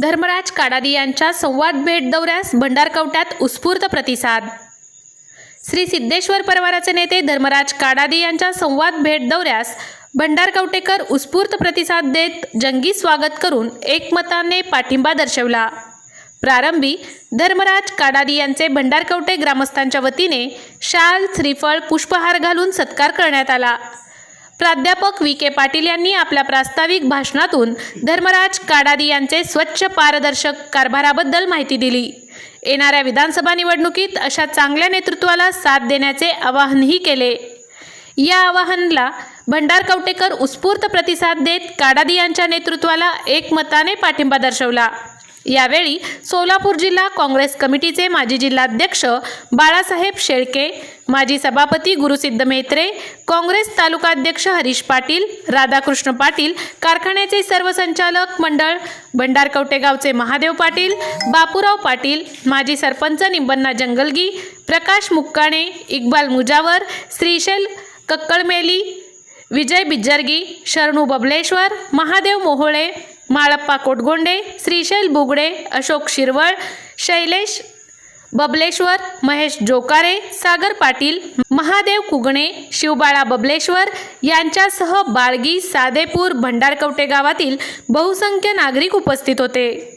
धर्मराज काडादी यांच्या संवाद भेट दौऱ्यास भंडारकवट्यात उत्स्फूर्त प्रतिसाद. श्री सिद्धेश्वर परिवाराचे नेते धर्मराज काडादी यांच्या संवाद भेट दौऱ्यास भंडारकवटेकर उत्स्फूर्त प्रतिसाद देत जंगी स्वागत करून एकमताने पाठिंबा दर्शवला. प्रारंभी धर्मराज काडादी यांचे भंडारकवटे ग्रामस्थांच्या वतीने शाल श्रीफळ पुष्पहार घालून सत्कार करण्यात आला. प्राध्यापक व्ही के पाटील यांनी आपल्या प्रास्ताविक भाषणातून धर्मराज काडादी यांचे स्वच्छ पारदर्शक कारभाराबद्दल माहिती दिली. येणाऱ्या विधानसभा निवडणुकीत अशा चांगल्या नेतृत्वाला साथ देण्याचे आवाहनही केले. या आवाहनला भंडार कवटेकर उत्स्फूर्त प्रतिसाद देत काडादी यांच्या नेतृत्वाला एकमताने पाठिंबा दर्शवला. यावेळी सोलापूर जिल्हा काँग्रेस कमिटीचे माजी जिल्हाध्यक्ष बाळासाहेब शेळके माजी सभापती गुरुसिद्ध मेत्रे काँग्रेस तालुकाध्यक्ष हरीश पाटील राधाकृष्ण पाटील कारखान्याचे सर्व संचालक मंडळ भंडारकवटेगावचे महादेव पाटील बापूराव पाटील माजी सरपंच निंबन्ना जंगलगी प्रकाश मुक्काणे इक्बाल मुजावर श्रीशैल कक्कळमेली विजय बिज्जरगी शरणू बबलेश्वर महादेव मोहोळे माळप्पा कोटगोंडे श्रीशैल बुगडे अशोक शिरवळ शैलेश बबलेश्वर महेश जोकारे सागर पाटील महादेव कुगणे शिवबाळा बबलेश्वर यांच्यासह बाळगी सादेपूर भंडारकवटे गावातील बहुसंख्य नागरिक उपस्थित होते.